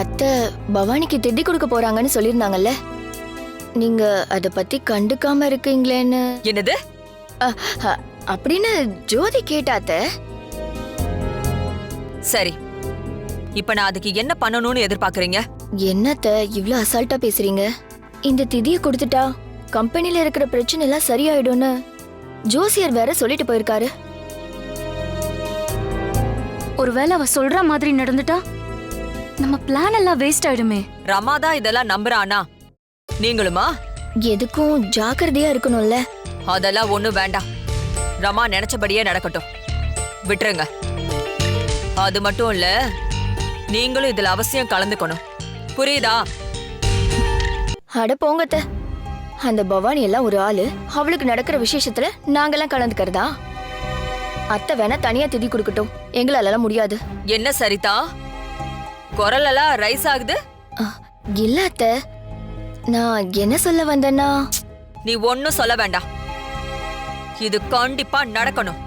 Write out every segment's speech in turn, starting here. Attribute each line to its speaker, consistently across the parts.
Speaker 1: அத்தை பவானிக்கு திதி கொடுக்க போறாங்கன்னு சொல்லியிருந்தாங்கல்ல? நீங்க அத பத்தி கண்டுக்காம இருக்கீங்களேன்னு.
Speaker 2: என்னது?
Speaker 1: அப்படின்னு ஜோதி கேட்டாத்த
Speaker 2: சரி. இப்ப நான் அதுக்கு என்ன பண்ணணும்னு எதிர்பார்க்கறீங்க?
Speaker 1: என்னத்த இவ்ளோ அசால்ட்டா பேசுறீங்க? இந்த திதியை கொடுத்துட்டா கம்பெனில இருக்கிற பிரச்சனை எல்லாம் சரியாயிடும்னு ஜோசியர் வேற சொல்லிட்டு போயிருக்காரு.
Speaker 3: ஒருவேளை அவ சொல்ற மாதிரி நடந்துட்டா? நம்ம பிளான் எல்லாம் வேஸ்ட் ஆயிடுமே.
Speaker 2: ரமாதான் இதெல்லாம் நம்புறானா? நீங்களுமா?
Speaker 1: எதுக்கும் ஜாக்கிரதையா இருக்கணும்ல.
Speaker 2: அதெல்லாம் ஒண்ணும் வேண்டாம். ரமா நினைச்சபடியே நடக்கட்டும். விட்டுருங்க. அது மட்டும் இல்ல நீங்களும் இதுல அவசியம் கலந்துக்கணும். புரியுதா?
Speaker 1: அட போங்கத்த அந்த பவானி எல்லாம் ஒரு ஆளு. அவளுக்கு நடக்கிற விசேஷத்துல நாங்கெல்லாம் கலந்துக்கிறதா? அத்தை வேணா தனியா திதி கொடுக்கட்டும். எங்களால முடியாது.
Speaker 2: என்ன சரிதா? குரல் எல்லாம் ரைஸ் ஆகுது?
Speaker 1: இல்ல அத்தை. நான் என்ன சொல்ல வந்தேன்னா?
Speaker 2: நீ ஒன்னும் சொல்ல வேண்டாம். இது கண்டிப்பா நடக்கணும்.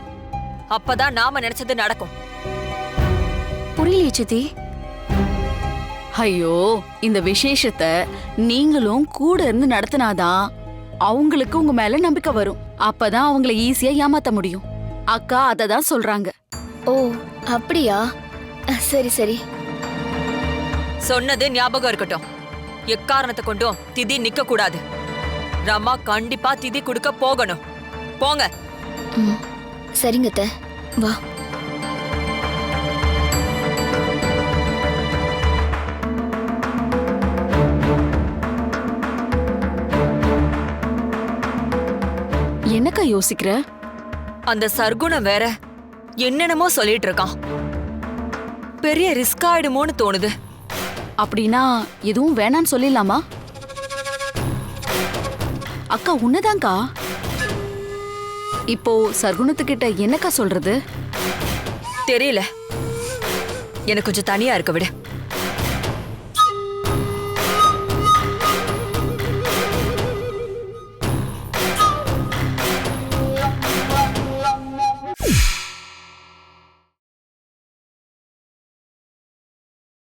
Speaker 2: அப்பதான் நாம நினைச்சது நடக்கும்.
Speaker 3: புரியலையே சித்தி.
Speaker 4: ஐயோ இந்த விசேஷத்தை நீங்களும் கூட இருந்து நடத்தினாதான் அவங்களுக்கு உங்க மேல நம்பிக்கை வரும். அப்பதான் அவங்கள ஈஸியா ஏமாத்த முடியும். அக்கா அதை தான் சொல்றாங்க.
Speaker 1: ஓ அப்படியா? சரி சரி.
Speaker 2: சொன்னது ஞாபகம் இருக்கட்டும். எக்காரணத்தை கொண்டும் திதி நிக்க கூடாது ரமா கண்டிப்பா திதி கொடுக்க போகணும். போங்க.
Speaker 1: சரிங்க அத்தை. வா.
Speaker 4: என்னக்கா யோசிக்கிற?
Speaker 2: அந்த சர்க்குணம் வேற என்னென்னமோ சொல்லிட்டு இருக்கான். பெரிய ரிஸ்க் ஆயிடுமோன்னு தோணுது.
Speaker 4: அப்படின்னா எதுவும் வேணான்னு சொல்லிடலாமா? அக்கா உன்னதான்க்கா. இப்போ சர்க்குணத்துக்கிட்ட என்னக்கா சொல்றது?
Speaker 2: தெரியல. எனக்கு கொஞ்சம் தனியா இருக்க விட.